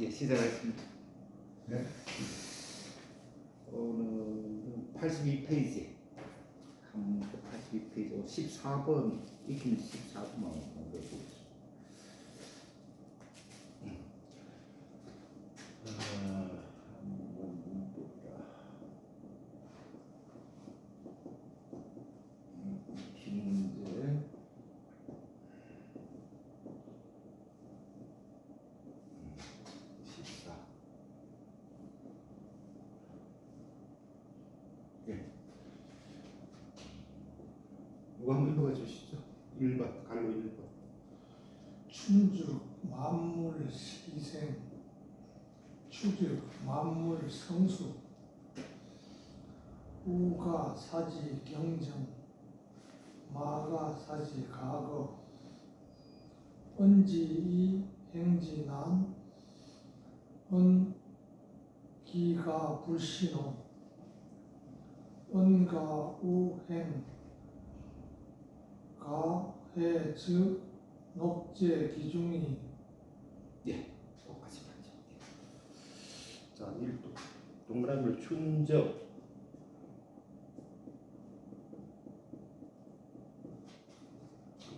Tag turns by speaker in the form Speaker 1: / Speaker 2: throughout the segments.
Speaker 1: 예, 시작하겠습니다.
Speaker 2: 네.
Speaker 1: 오늘은 82페이지. 한문서 82페이지, 14번, 익히는 14번만 공부해 보겠습니다. 아, 한번 문법이라. 음, 익히 문제. 14. 예. 이거 한번 읽어봐 주시죠. 1번, 갈로 1번.
Speaker 2: 춘죽 만물 희생 추죽 만물 성수 우가 사지 경정 마가 사지 가거 은지이 행지난 은 기가 불신호 은가 우행 가해 즉 녹제 기중이
Speaker 1: 예, 똑같이 맞죠. 자, 1도. 동그라미를 춘적.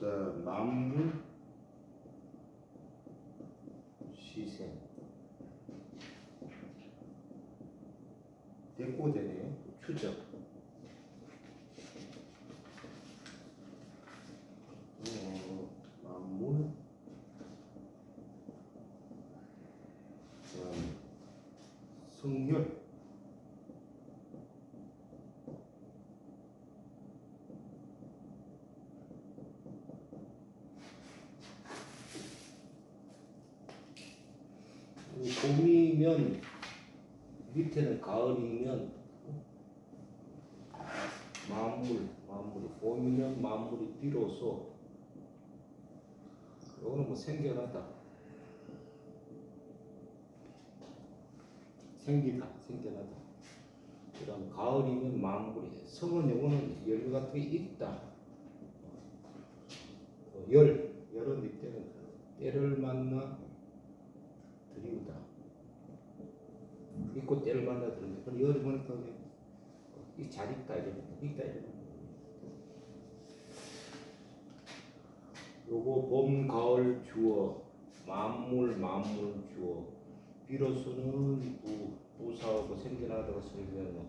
Speaker 1: 그 다음 만물 시생 됐고 되네요. 추적. 어, 만물 그다음 성열 이 봄이면 밑에는 가을이면 만물 만물이 봄이면 만물이 비로소 이거는 뭐 생겨나다. 생기다 생겨나다. 그다음 가을이면 만물이 성은 요거는 열 같은 게 있다. 어, 열 열은 이때는 때를 만나 꽃대를 받아들는데 그 열이 보니까 이 자리 따져 이 따져 요거 봄 가을 주어 만물 만물 주어. 비로소는 부 부사하고 생겨나다가 설명어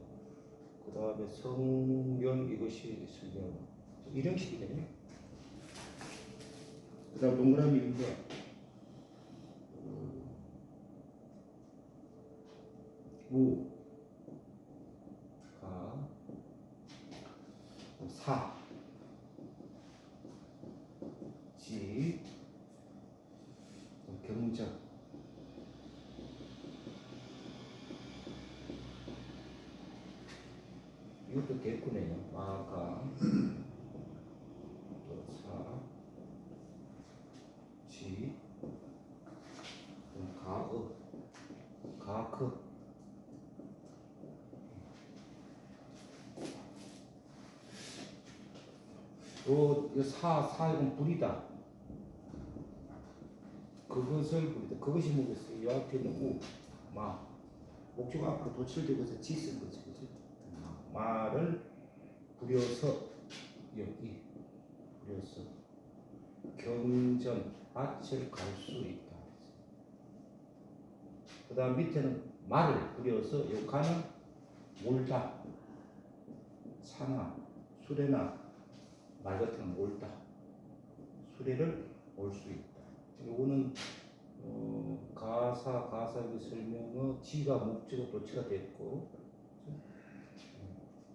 Speaker 1: 그 다음에 성변 이것이 설명어 이런 식이 되네 그 다음 동그라미 인데 5가 4 어, 지, 어, 경자. 이것도 됐구네. 요, 요 사, 사, 이건 불이다. 그것을 부리다. 그것이 뭐겠어요? 요 앞에 우, 마. 목적 앞으로 도출되고서 지쓴 거지, 그지? 마를 부려서 여기 부려서 경전 밭을 갈 수 있다. 그 다음 밑에는 말을 부려서 요 가는 몰다. 차나 수레나 말 같은 건 옳다. 수레를 올 수 있다. 요거는 어, 가사 가사의 설명어 지가 목적어 도치가 됐고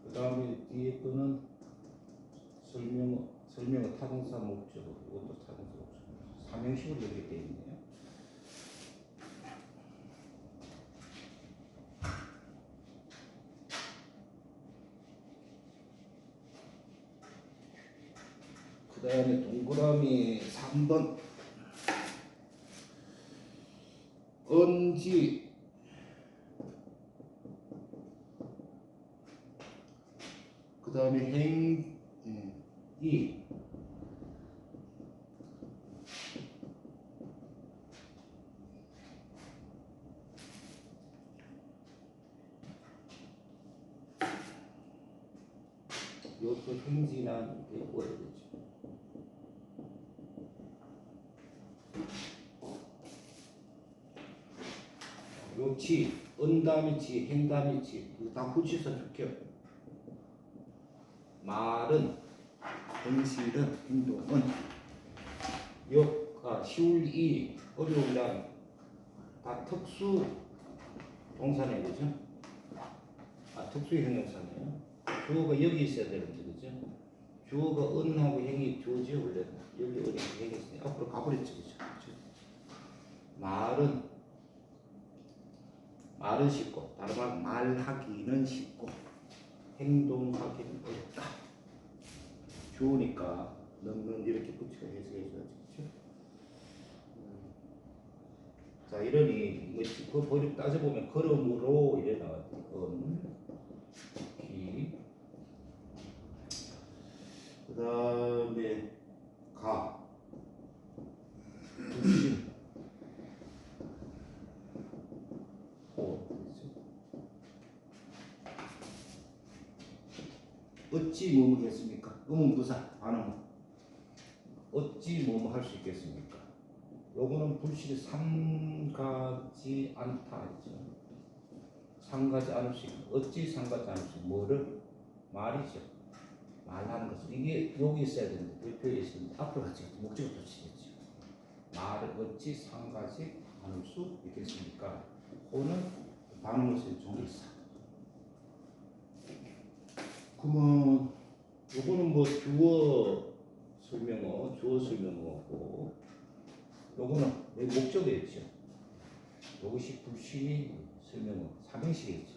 Speaker 1: 그 다음에 뒤에 거는 설명어 설명어 타동사 목적어 이것도 타동사 목적어 삼형식으로 이렇게 되어 있네요. 그 다음에 동그라미 3번. 언지. 그 다음에 행이. 예, 이것도 행진한 게 보여야 되죠. 요치, 은담이 치, 행담이 치, 이거 다 붙여서 줄게요. 말은, 행실은, 행동은, 역, 아, 시울 이, 어려운 양, 다 특수 동사네, 그죠? 아, 특수 형용사네요. 주어가 여기 있어야 되는데, 그죠? 주어가 은하고 행이 주어지요, 원래. 여기 은하고 행이 있으니 앞으로 가버렸죠? 그죠? 말은 말은 쉽고 다른 말 말하기는 쉽고 행동하기는 어렵다. 좋으니까 너는 이렇게 붙여 해석해 줘야지, 그렇죠? 자 이러니 뭐그 버리 따져 보면 걸음으로 이래 나왔지. 음, 기. 그 다음에 가. 오. 어찌 뭐뭐겠습니까? 의문부사 반응. 어찌 뭐뭐 할수 있겠습니까? 요거는 불실이 삼가지 않다 했죠. 상가지 않을 수 있고 어찌 상가지 않을 수 뭐를 말이죠. 말하는 것을 이게 여기 있어야 되는데 대표에 있으면 앞으로 같이 목적을 붙이겠죠. 말을 어찌 상가지 않을 수 있겠습니까? 오는 반응을 쓴 종이 있어. 그러면 요거는 뭐 주어 설명어, 주어 설명어고 요거는 내 목적이었죠. 요것이 불신이 설명어, 삼행시겠죠.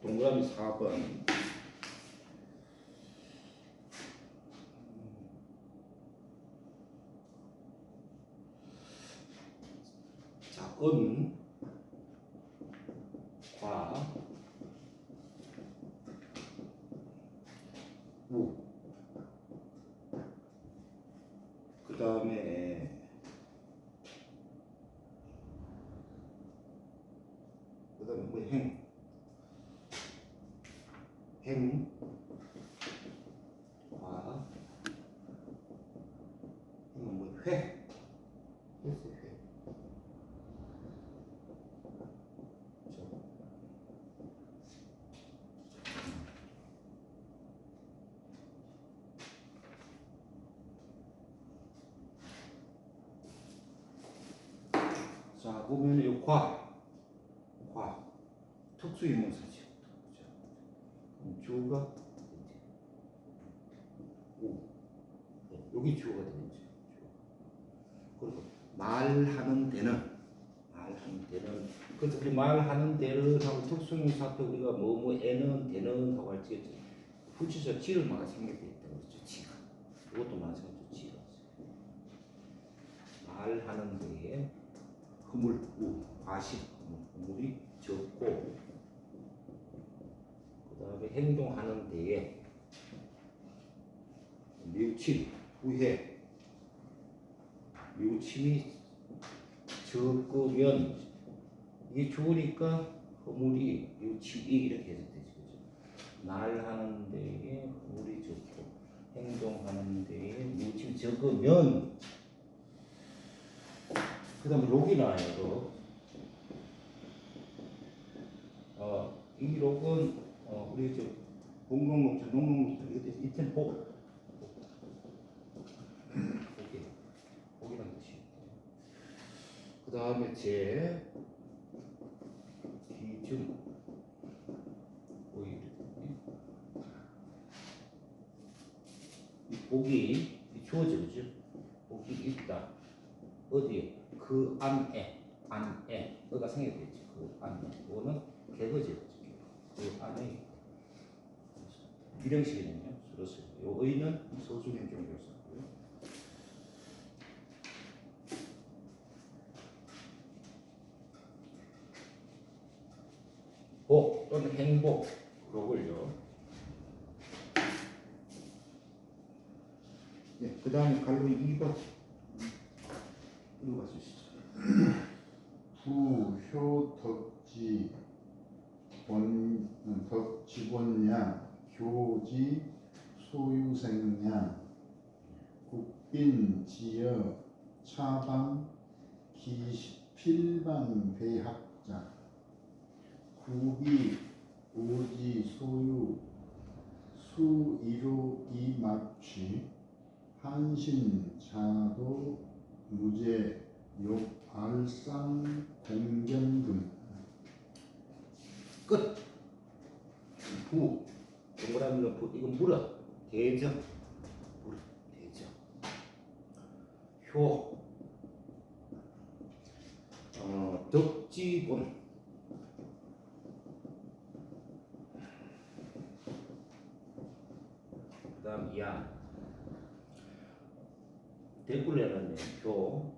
Speaker 1: 동그라미 4번 자, 은, 과, 우. 그 다음에 그 다음에 뭐 행, 행, 과, 행은 뭐 회, 회수 회. 저. 자 보면 요 과, 과 특 수 인문사죠. 그럼 주어가 오, 네, 여기 되겠죠. 주어. 그리고 말하는 데는 말하는 데는 그래서 우리 말하는 데는 하고 특수인사 앞에 우리가 뭐뭐에는 데는 하고 할지 붙여서 지를 막 생각돼 있다 그렇죠. 지가 이것도 마찬가지로 지가 말하는 데에 흐물 우 과실 흐물이 적고 그 행동하는 데에 묘침 후회 묘침이 적으면 이게 좋으니까 허물이 묘침이 이렇게 해석되죠 그죠? 말 하는 데에 허물이 적고 행동하는 데에 묘침 적으면 그 다음에 록이 나와요 록. 어, 이 록은 어, 우리 저 공동목적 농농목적 이것도 이템 복 복이 복이라는 뜻이 그 다음에 제 기준 오일 이이 주어져 그죠? 복이 있다. 어디에? 그 안에 안에. 어가 생략되지 그 안에. 그거는 개거지 그 안에 비령식이거든요. 줄었어요 요 의는 소수경 종교사고요. 복 또는 행복 그걸요. 네, 그 다음에 갈로 2번. 읽어봐 주시죠.
Speaker 3: 덕지 본 음, 덕지 본야 교지 소유생야 국빈 지여 차방 기 필방 대학자 구비 오지 소유 수이루 이맞취 한신 자도 무제 욕 알상 공견 등
Speaker 1: 끝. 부. 동그라미로 부. 이건 물어. 대적. 물어. 대적. 효. 어, 덕지본. 그 다음 야. 댓글 내놨네. 효.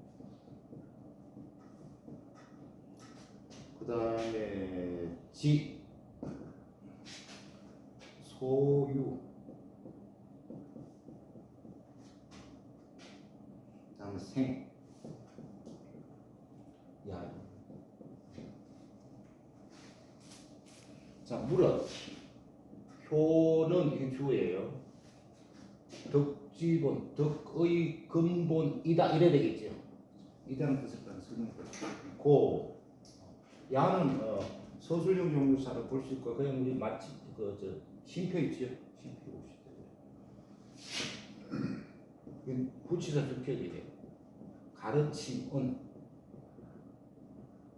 Speaker 1: 그 다음에 지. 소유. 다음에 생. 야. 자, 물어. 효는 이게 주예요. 덕지본, 덕의 근본이다 이래 되겠죠. 이다는 뜻을 거예요. 고. 야는 어, 서술형 종류사를 볼수 있고 그냥 우리 마치 그저 쉼표 있죠. 쉼표 봅시다. 구치사 적혀지래. 가르침은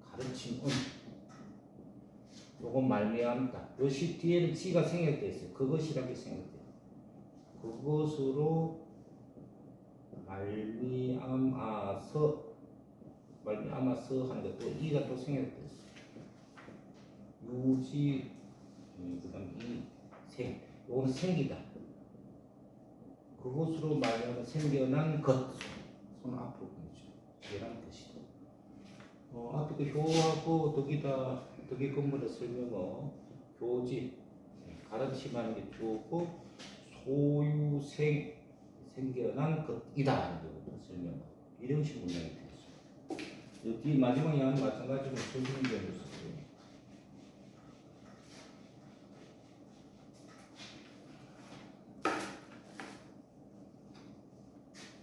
Speaker 1: 가르침은 요건 말미암다. 요시 뒤에는 지가 생략돼 있어요. 그것이라게 생략돼. 그것으로 말미암아서 말미암아서 하는 것도 이가 또 생략돼 있어. 유지 음, 그다음 이생 요거는 생기다. 그것으로 말미암아 생겨난 것. 손 앞으로 보내죠. 이란 뜻이다. 어, 앞에 그 효하고 덕이다 덕의 근본의 설명어 교지 가르침하는 게 주었고 소유생 생겨난 것이다 설명어 이런 식으로 문장이 되겠습니다. 여기 마지막 양은 마찬가지로 소유인 썼고요.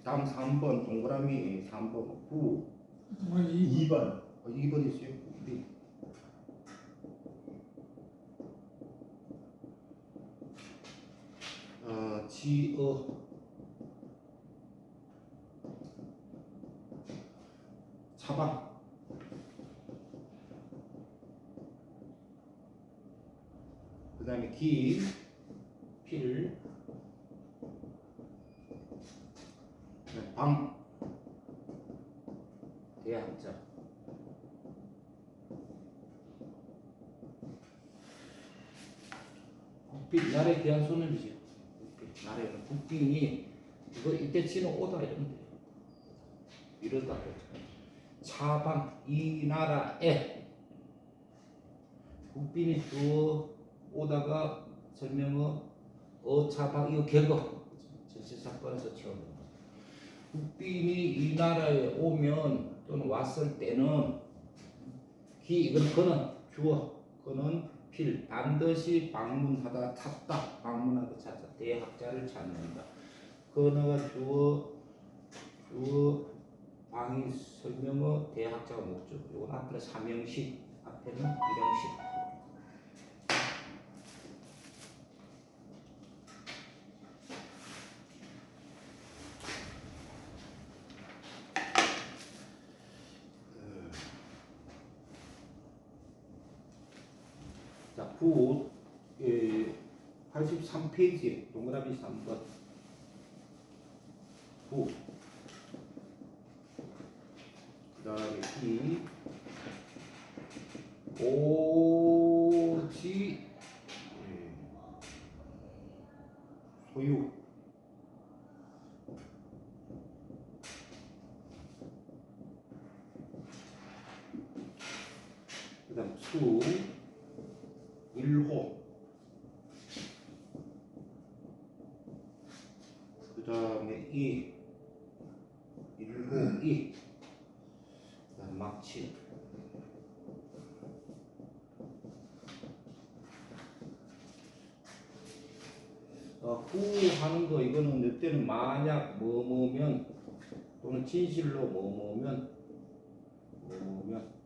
Speaker 1: 다음 3번 동그라미 3번
Speaker 2: 9뭐이
Speaker 3: 2번
Speaker 1: 어, 2번 있어요? 우리 어, 지어 차방 그 다음에 기, 필, 그다음에 방, 대학자. 국빈 나라에 대한 소년이지. 국빈 나라에는 국빈이 이거 이때 치는 오다 이러면 돼. 이러다고. 차방 이 나라에 국빈이 주어 오다가 설명어 어차방 이거 개거 전시사건에서 채우는 거. 국빈이 이 나라에 오면 또는 왔을 때는 기 이건 그는 주어 그는 필 반드시 방문하다 찾다. 방문하다 찾다 대학자를 찾는다. 그너가 주어 주어 방이 설명어 대학자가 목적 요건 앞에 삼형식 앞에는 일형식 3페이지에 동그라미 3번 9. 그 다음에 P. 5. 어, 구하는 거 이거는 몇 때는 만약 뭐 뭐면 또는 진실로 뭐 뭐면 뭐 뭐면.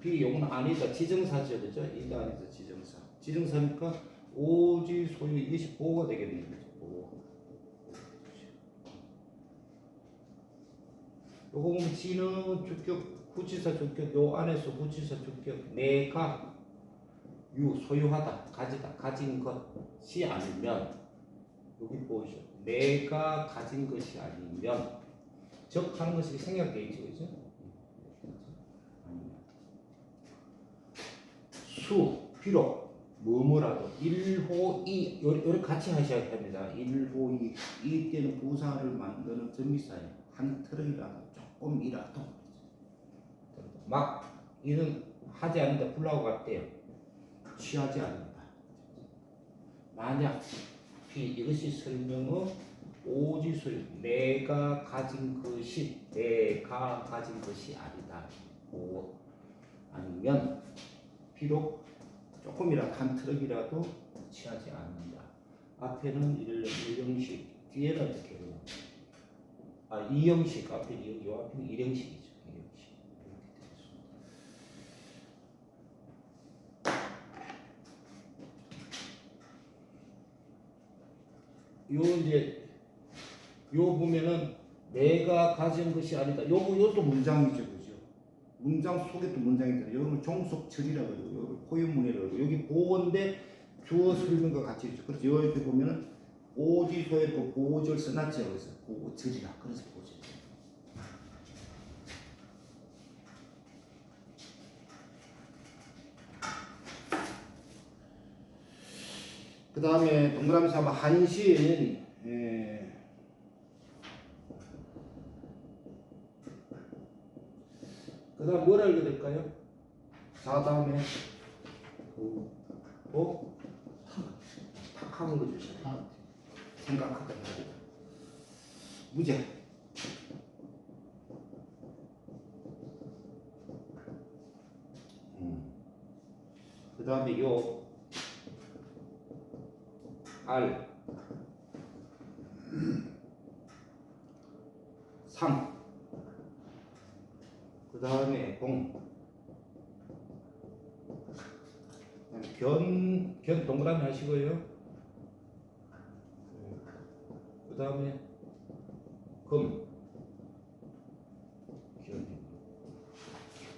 Speaker 1: 비용은 아니다 지정사죠 그죠? 이가 아니다 지정사. 지정사니까 오지 소유 이것이 보호가 되겠는 거죠? 보호 요거 보면 지는 주격 후치사 주격 요 안에서 후치사 주격 내가 유 소유하다 가지다 가진 것이 아니면 여기 보이죠? 내가 가진 것이 아니면 적 하는 것이 생략되어 있죠 그죠. 수 비록 뭐뭐라도 일호 이 요렇게 같이 하셔야 됩니다. 일호 이 이 때는 부사를 만드는 전미사예요 한 틀이라도 조금이라도 막 이는 하지 않는다 불라고 같대요 취하지 않는다. 만약 비 이것이 설명어 오지술 내가 가진 것이 내가 가진 것이 아니다. 오 아니면 비록 조금이라도 한 트럭이라도 취하지 않는다. 앞에는 일- 일형식 뒤에는 그냥. 아 이형식 앞에 이, 요 앞에는 일형식이죠. 일형식 이렇게 되겠습니다. 요 이제 요 보면은 내가 가진 것이 아니다. 요거 요것도 문장이죠, 그죠? 문장 속에 또 문장이 들어. 요거는 종속절이라고 요거 포용문이라고 그러고, 여기 보어인데 주어 설명과 같이 있죠. 그래서 요 옆에 보면은 오지소에 또 보호절 써놨죠. 그래서 보호절이라. 그래서 보호절. 다음에 동그라미 삼아 한신 예. 그 다음 뭐라 읽어야 될까요? 자 다음에 그, 어? 탁 하는 거주 3. 그 다음에 0. 견, 견 동그라미 하시고요. 그 다음에 금.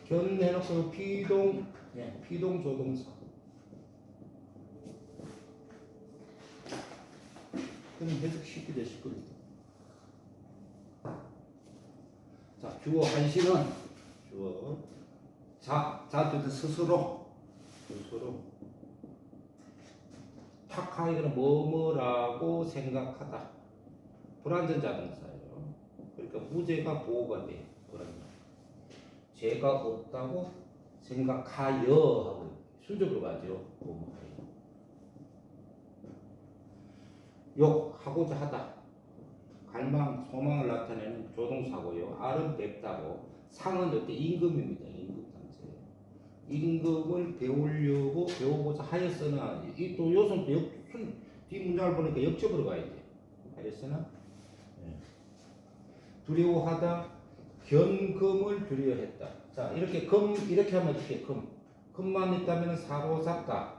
Speaker 1: 견. 내놓고 피동, 예, 피동 조동사. 그럼 해석 쉽게 되실 겁니다. 자, 주어 한시는 주어 자, 자한테 스스로 스스로 탁하이는 뭐뭐라고 생각하다. 불완전 자동사예요. 그러니까 무죄가 보호가 돼. 불완전. 죄가 없다고 생각하여 하고 수적으로 가죠. 뭐뭐하여. 욕하고자 하다. 갈망, 소망을 나타내는 조동사고요. R은 뵙다고. 상은 이때 임금입니다. 임금 단체. 임금을 배우려고 배우고자 하였으나 이 또 요소는 또 역, 순, 뒷문장을 보니까 역접으로 가야 돼. 하였으나 예. 두려워하다. 견금을 두려워했다. 자 이렇게 금 이렇게 하면 어떻게 금 금만 있다면 사로 잡다.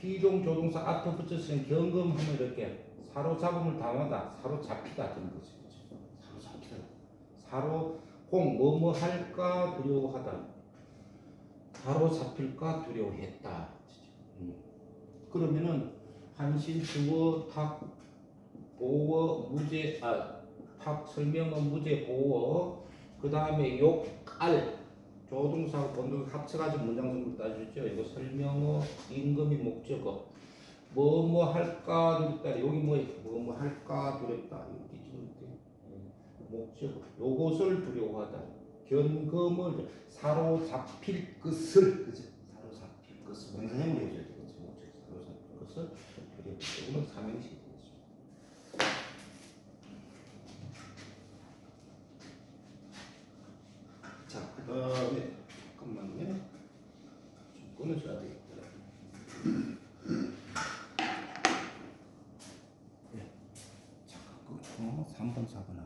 Speaker 1: 비동 조동사 앞에 붙였으면 경금하면 이렇게 사로잡음을 당하다 사로잡히다 되는 거죠. 사로잡히다. 사로 홍 뭐뭐 할까 두려워하다. 사로잡힐까 두려워했다. 음. 그러면은 한신 주어 탁 보어 무죄 아탁 설명어 무죄 보어 그 다음에 욕 알 조동사하고 본동 합쳐가지고 문장 성분 따주죠. 이거 설명어, 임금이 목적어. 뭐 뭐 할까 두렵다. 여기 뭐뭐뭐 할까 두렵다. 뒤집을 때 목적어. 요것을 두려워하다. 견금을 사로잡힐 것을 그죠? 사로잡힐 것을 되겠죠. 목적 사로잡힐 것을. 이거는 삼형식 다음에 잠깐만요. 좀 끊어줘야 되겠더라. 네. 잠깐 끊고 3번 4번